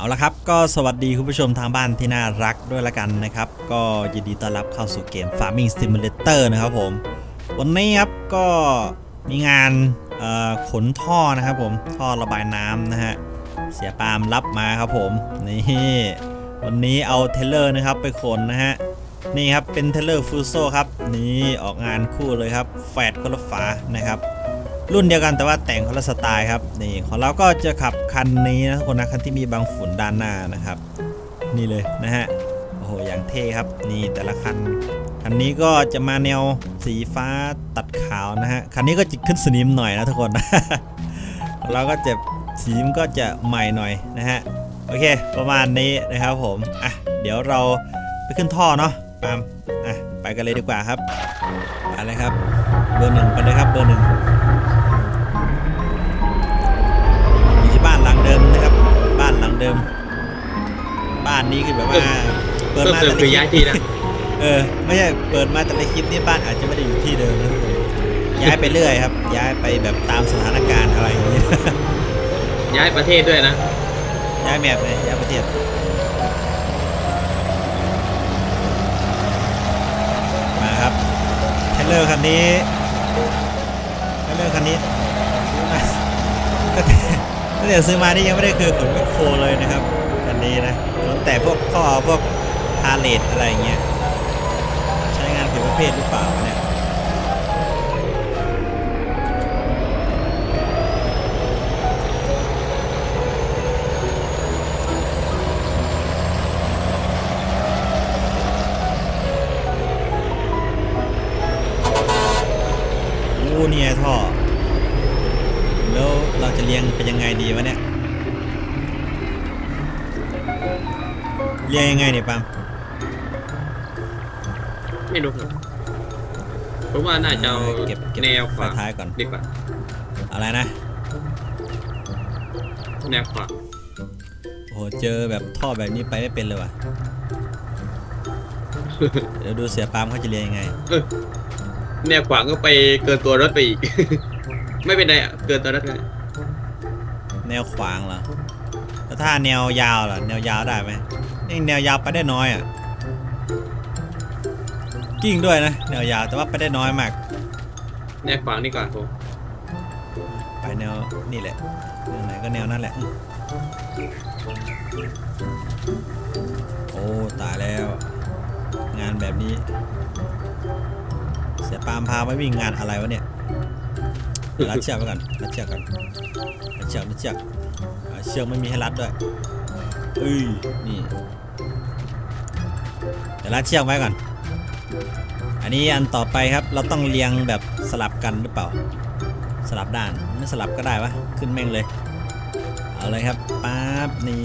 เอาละครับ ก็สวัสดีคุณผู้ชมทางบ้านที่น่ารักด้วยละกันนะครับ ก็ยินดีต้อนรับเข้าสู่เกม Farming Simulator นะครับผม วันนี้ครับก็มีงานขนท่อนะครับผมท่อระบายน้ำนะฮะเสียปาล์มรับมาครับผมนี่วันนี้เอาเทเลอร์นะครับไปขนนะฮะนี่ครับเป็นเทเลอร์ฟูโซครับนี่ออกงานคู่เลยครับแฟดคนละฝานะครับ รุ่นเดียวกันแต่ว่าแต่งคนละสไตล์ครับนี่ของเราก็จะขับคันนี้นะทุกคนนะคันที่มีบางฝุ่นด้านหน้านะครับ นี่เลยนะฮะโอ้โหอย่างเท่ครับนี่แต่ละคันคันนี้ก็จะมาแนวสีฟ้าตัดขาวนะฮะคันนี้ก็จะขึ้นสนิมหน่อยนะทุกคนเราก็จะสีมก็จะใหม่หน่อยนะฮะโอเค ประมาณนี้นะครับผมอะเดี๋ยวเราไปขึ้นท่อเนาะปามอะไปกันเลยดีกว่าครับไปเลยครับเบอร์หนึ่งไปเลยครับเบอร์หนึ่ง เดิม บ้านนี้คือแบบว่า เปิดเพิ่มมาเติแต่มละคือคลิย้ายปที่นะเออ ไม่ใช่เปิดมาแต่ละคลิปนี่บ้านอาจจะไม่ได้อยู่ที่เดิมนะทุกคนย้ายไปเรื่อยครับ ย้ายไปแบบตามสถานการณ์อะไรอย่างเงี้ยย้ายประเทศด้วยนะ ย้ายแมปเลยย้ายประเทศมาครับเทรลเลอร์คันนี้เทรลเลอร์คันนี้ซื้อมา ตั้งแต่ซื้อมานี่ยังไม่ได้เคยขนแมคโครเลยนะครับคันนี้นะขนแต่พวกท่อพวกพาเลตอะไรเงี้ยใช้งานผิดประเภทหรือเปล่าเนี่ยโอ้เนี่ยท่อ แล้วเราจะเรียงเป็นยังไงดีวะเนี่ย เรียงยังไงเนี่ยปาล์มไม่รู้ครับผมว่าน่าจะเอาเก็บเก็บแนวขวาท้ายก่อนดีกว่า อะไรนะ แนวขวาโอ้โหเจอแบบท่อแบบนี้ไปไม่เป็นเลยว่ะเดี๋ยวดูเสียปาล์มเขาจะเรียนยังไงเออแนวขวาก็ไปเกินตัวรถไปอีก ไม่เป็นไรอะ เกินตัวรถไปแนวขวางเหรอแล้วถ้าแนวยาวล่ะแนวยาวได้ไหมนี่แนวยาวไปได้น้อยอะกิ้งด้วยนะแนวยาวแต่ว่าไปได้น้อยมาก แนวขวางดีกว่าผมไปแนวนี่แหละแนวไหนก็แนวนั้นแหละ โอ้ตายแล้ว งานแบบนี้ เสียปาล์มพาไปวิ่งงานอะไรวะเนี่ยเดี๋ยว รัดเชือกไปก่อนรัดเชือกก่อนรัดเชือกรัดเชือกเชือกไม่มีให้รัดด้วยเอ้ยนี่เดี๋ยวรัดเชือกไว้ก่อน อันนี้อันต่อไปครับเราต้องเรียงแบบสลับกันหรือเปล่า สลับด้านไม่สลับก็ได้วะขึ้นแม่งเลยเอาเลยครับป๊าบนี่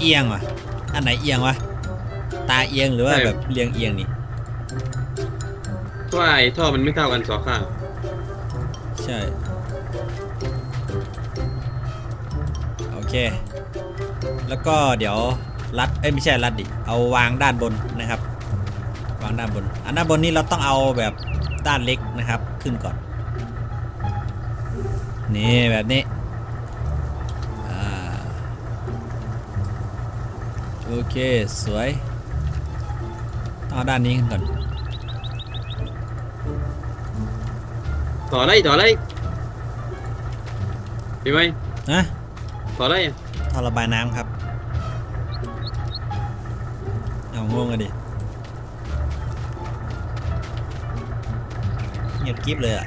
เอียงวะอันไหนเอียงวะ ตาเอียงหรือว่าแบบเรียงเอียงนี่เพราะว่าไอ้ท่อมันไม่เท่ากันสองข้างใช่ โอเค แล้วก็เดี๋ยวรัดเอ้ยไม่ใช่รัดดิเอาวางด้านบนนะครับ วางด้านบน อันด้านบนนี้เราต้องเอาแบบด้านเล็กนะครับ ขึ้นก่อน นี่แบบนี้อ่าโอเค สวย ต้องเอาด้านนี้ขึ้นก่อนต่อไรต่อไรพี่ไหมนะต่อไรอะท่อระบายน้ำครับ เอางงอะดิเงียบกริบเลยอะ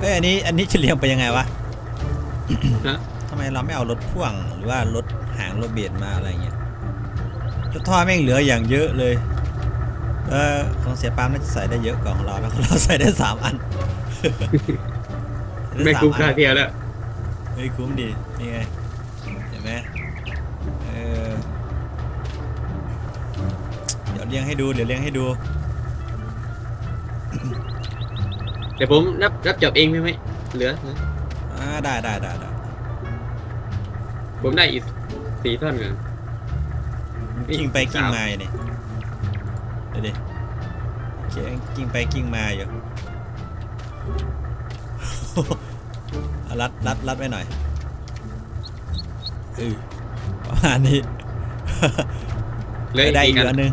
เอ้ยอันนี้อันนี้จะเรียงไปยังไงวะนะทำไมเราไม่เอารถพ่วงหรือว่ารถหางรถเบียดมาอะไรเงี้ยแล้ว ท่อแม่งเหลืออย่างเยอะเลย เออของเสียปาล์มน่าจะใส่ได้เยอะกว่าของเรานะของเราใส่ได้สามอันไม่คุ้มค่าด้สอันเที่ยวแล้วเฮ้ยคุ้มดีนี่ไงเห็นไหมเออเดี๋ยวเลี้ยงให้ดูเดี๋ยวเลี้ยงให้ดูเดี๋ยวผมรับรับจอบเองพี่ไหมเหลือเหลืออ่าได้ได้ได้ได้ผมได้อีกสี่ท่อนกัน กิ้งไปกิ้งมาอยู่นี่เดี๋ยวดิกิ้งไปกิ้งมาอยู่เอารัดรัดรัดไว้หน่อยเออประมาณนี้เหลยได้อีอกยู่อัอันนหนึง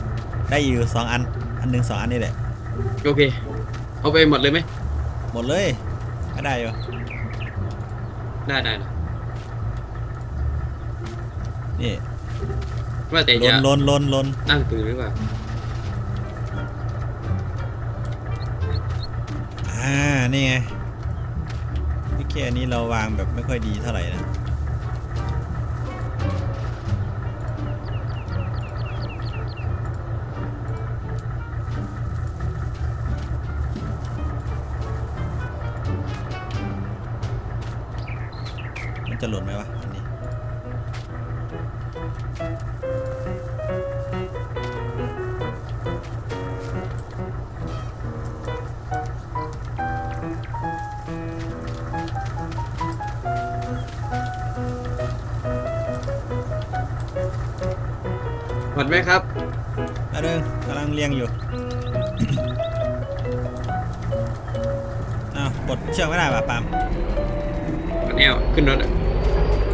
ได้อยู่สองอัน อันหนึงสองอันนี่แหละ โอเค เอาไปหมดเลยไหม หมดเลยก็ได้อยู่ ได้ได้ได้นี่ ว่าแต่ลจะนลนลนลนตั้งปืนหรือเปล่าอ่า นี่ไงพี่แค่นี้เราวางแบบไม่ค่อยดีเท่าไหร่นะ มันจะหล่นไหมวะ อันนี้หมดไหมครับอันนึงกำลังเลี้ยงอยู่ อ้าวกดเชือกไม่ได้ป่ะปาล์มมันแอวขึ้นรถอะ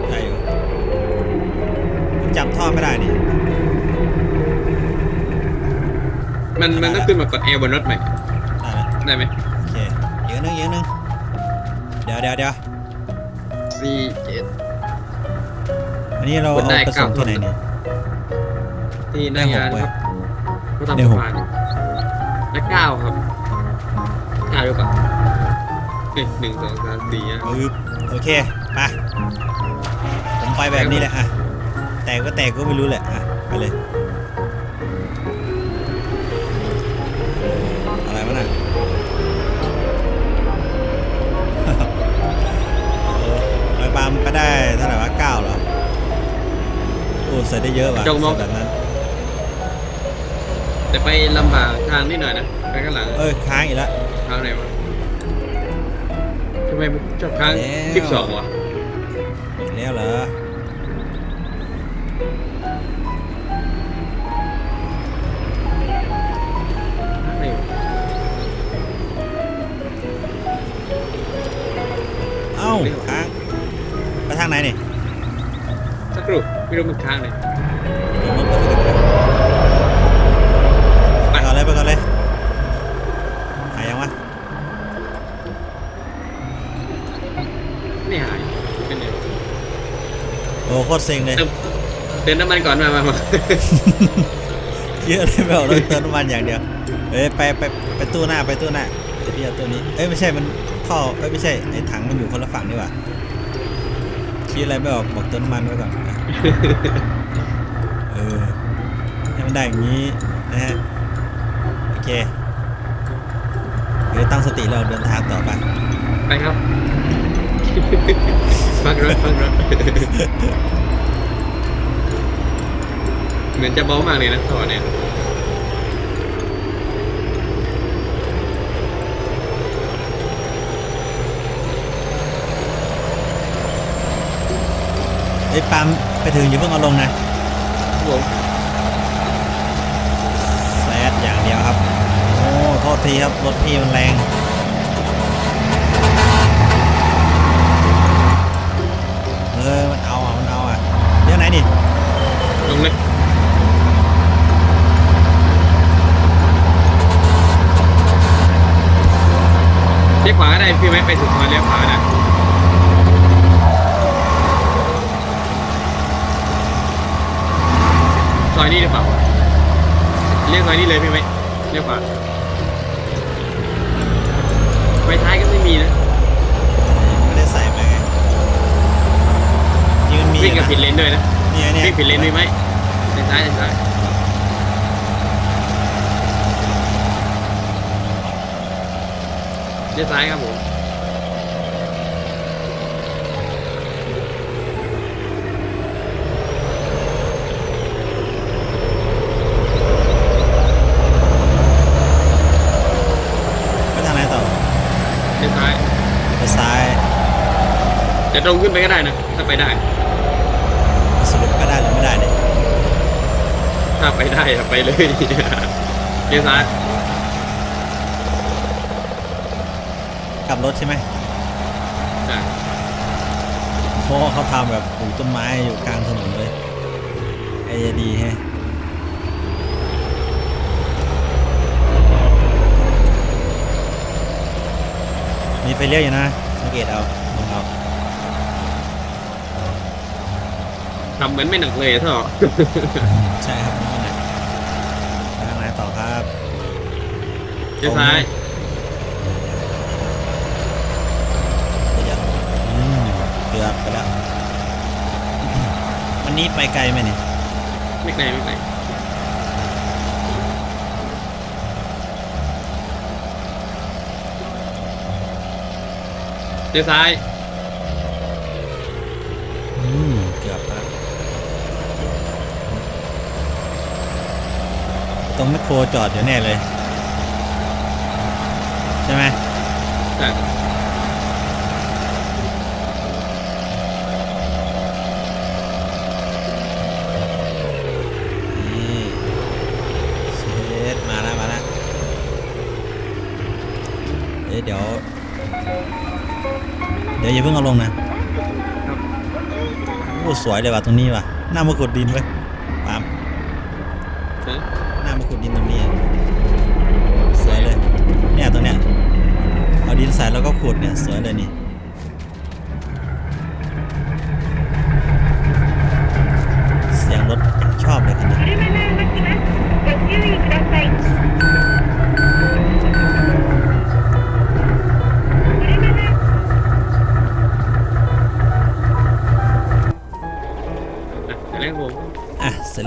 ได้อยู่มันจับท่อไม่ได้นี่ มันมันต้องขึ้นมากดแอลบนรถใหม่ได้ไหมได้ไหมโอเคอีกอันหนึงอีกอันหนึงเดี๋ยวเดี๋ยวเดี๋ยวสี่เจ็ดอันนี้เรากดได้เอาไปส่งเก้าที่ไหนนี่ ที่หน้างานได้หกเว้ยครับก็ทำได้สะหกพานและเก้าครับเก้าหรือเปล่าเอ้ยหนึ่งสองสามสี่อะปึ๊บโอเคไปผมไปแบบนี้แหละอะแตกก็แตกก็ไม่รู้แหละอะไปเลยอะไรวะน่ะเออไปปาล์มไปได้เท่าไหร่วะเก้าเหรอโอ้ใส่ได้เยอะว่ะจงมองใส่แบบนั้น แต่ไปลำบากทางนิดหน่อยนะไปข้างหลังเอ้ยค้างอีกแล้วทางไหนวะทำไมมันชอบค้างแล้วคลิปสองวะอีกแล้วเหรอไม่วะเอ้าค้างไปทางไหนนี่สักครู่ไม่รู้มันค้างเลย ลงรถไปก่อนเลยไปก่อนเลยหายยังวะ ไม่หายเป็นไง โอ้โคตรเซ็งเลยเติมเติมน้ำมันก่อนมามามาเยอะเลยไม่เอาเลยเติมน้ำมันอย่างเดียว เอ้ยไปไปไปตู้หน้าไปตู้หน้าเดี๋ยวพี่เอาตัวนี้ เอ้ยไม่ใช่มันท่อเอ้ยไม่ใช่ไอ้ถังมันอยู่คนละฝั่งนี่หว่าคิดอะไรไม่ออกบอกเติมน้ำมันไว้ก่อนอะเออให้มันได้อย่างนี้นะฮะโอเคเดี๋ยวตั้งสติแล้วเดินทางต่อไปไปครับ ฟังรถฟังรถเหมือนจะเบามากเลยนะท่อเนี่ยไอ้ยปั๊มไปถึงอย่าเพิ่งเอาลงนะครับผมแซดอย่างเดียวครับ โอ้โทษทีครับ รถพี่มันแรง ขวาก็ได้พี่ไหมไปถึงมาเลี้ยวขวาก็ได้ซอยนี้หรือเปล่าเรียกซอยนี้เลยพี่ไหมเลี้ยวขวาไฟท้ายก็ไม่มีนะไม่ได้ใส่ไปไงนี่มันมีวิ่งกับนะผิดเลนด้วยนะนี่ไงเนี่ยวิ่งผิดเลนด้วยไหมในซ้ายในซ้าย ลี้ยวซ้ายครับผมไปทางไหนต่อเลี้ยวซ้ายไปซ้ายจะตรงขึ้นไปก็ได้นะถ้าไปได้สรุปก็ได้หรือไม่ได้เนี่ยถ้าไปได้อะไปเลย เลี้ยวซ้าย กลับรถใช่ไหมใช่เพราะว่าเขาทำแบบปลูกต้นไม้อยู่กลางถนนเลยไอเดียดีแฮะมีไฟเลี้ยวอยู่นะสังเกตเอามองเอาทำเหมือนไม่หนักเลยเท่าใช่ครับนั่นแหละไปทางไหนต่อครับเลี้ยวซ้าย เดี๋ยวอืม เกือบไปแล้ววันนี้ไปไกลไหมเนี่ย ไม่ไกลไม่ไกลเลี้ยวซ้ายอืมเกือบแล้วตรงแมคโครจอดอยู่แน่เลย ใช่ไหม ใช่ นี่เชดมาแล้วมาแล้วเอ๊ะเดี๋ยว เดี๋ยวอย่าเพิ่งเอาลงนะโอ้สวยเลยว่ะตรงนี้ว่ะหน้ามาขุดดินไว้ยปาล์มเอ๊ะหน้ามาขุดดินตรงนี้อะสวยเลย เนี่ยตรงเนี้ยเอาดินใส่แล้วก็ขุดเนี่ยสวยเลยนี่เสียงรถชอบเลยคันนี้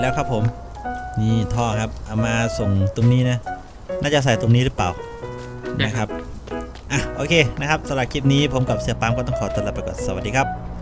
แล้วครับผม นี่ท่อครับ เอามาส่งตรงนี้นะ น่าจะใส่ตรงนี้หรือเปล่า นะครับ อะ โอเคนะครับสำหรับคลิปนี้ผมกับเสียปามก็ต้องขอตัวลาไปก่อน สวัสดีครับ